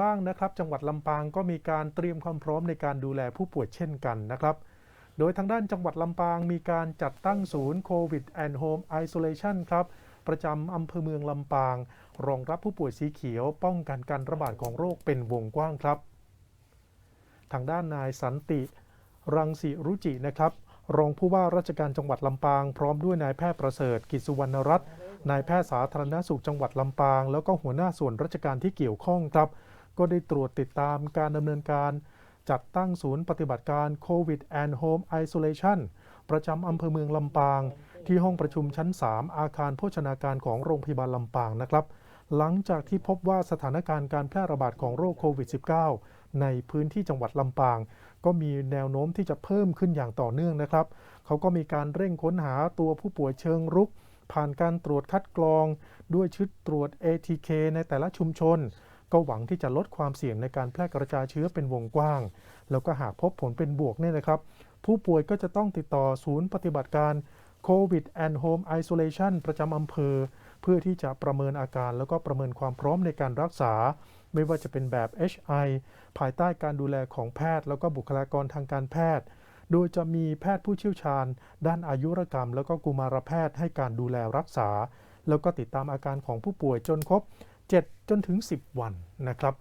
บ้างนะครับ จังหวัดลำปางก็มีการเตรียมความพร้อมในการดูแลผู้ป่วยเช่นกันนะครับ โดยทางด้านจังหวัดลำปางมีการจัดตั้งศูนย์โควิด and Home Isolation ครับ ประจำอำเภอเมืองลำปาง รองรับผู้ป่วยสีเขียว ป้องกันการระบาดของโรคเป็นวงกว้างครับ ทางด้านนายสันติ รังสิรุจินะครับรองผู้ว่าราชการจังหวัดลำปาง พร้อมด้วยนายแพทย์ประเสริฐ กิจสุวรรณรัตน์นายแพทย์สาธารณสุขจังหวัดลำปาง แล้วก็หัวหน้าส่วนราชการที่เกี่ยวข้องครับ ก็ได้ตรวจติดตามการดำเนินการ จัดตั้งศูนย์ปฏิบัติการโควิด and Home Isolation ประจำอำเภอเมืองลำปาง ที่ห้องประชุมชั้น 3 อาคารโภชนาการของโรงพยาบาลลำปางนะครับ หลังจากที่พบว่าสถานการณ์การแพร่ระบาดของโรคโควิด -19 ในพื้นที่จังหวัดลำปาง ก็มีแนวโน้มที่จะเพิ่มขึ้นอย่างต่อเนื่องนะครับ เขาก็มีการเร่งค้นหาตัวผู้ป่วยเชิงรุก ผ่านการตรวจคัดกรอง ด้วยชุดตรวจ ATK ในแต่ละชุมชน ก็หวังที่จะลดความเสี่ยงในการแพร่กระจายเชื้อเป็นวงกว้าง แล้วก็หากพบผลเป็นบวกเนี่ยนะครับ ผู้ป่วยก็จะต้องติดต่อศูนย์ปฏิบัติการโควิด and Home Isolation ประจำอำเภอ เพื่อที่จะประเมินอาการแล้วก็ประเมินความพร้อมในการรักษา ไม่ว่าจะเป็นแบบ HI ภายใต้การดูแลของแพทย์ แล้วก็บุคลากรทางการแพทย์ โดยจะมีแพทย์ผู้เชี่ยวชาญ ด้านอายุรกรรม แล้วก็กุมารแพทย์ให้การดูแลรักษา แล้วก็ติดตามอาการของผู้ป่วยจนครบ 7 จนถึง 10 วันนะครับ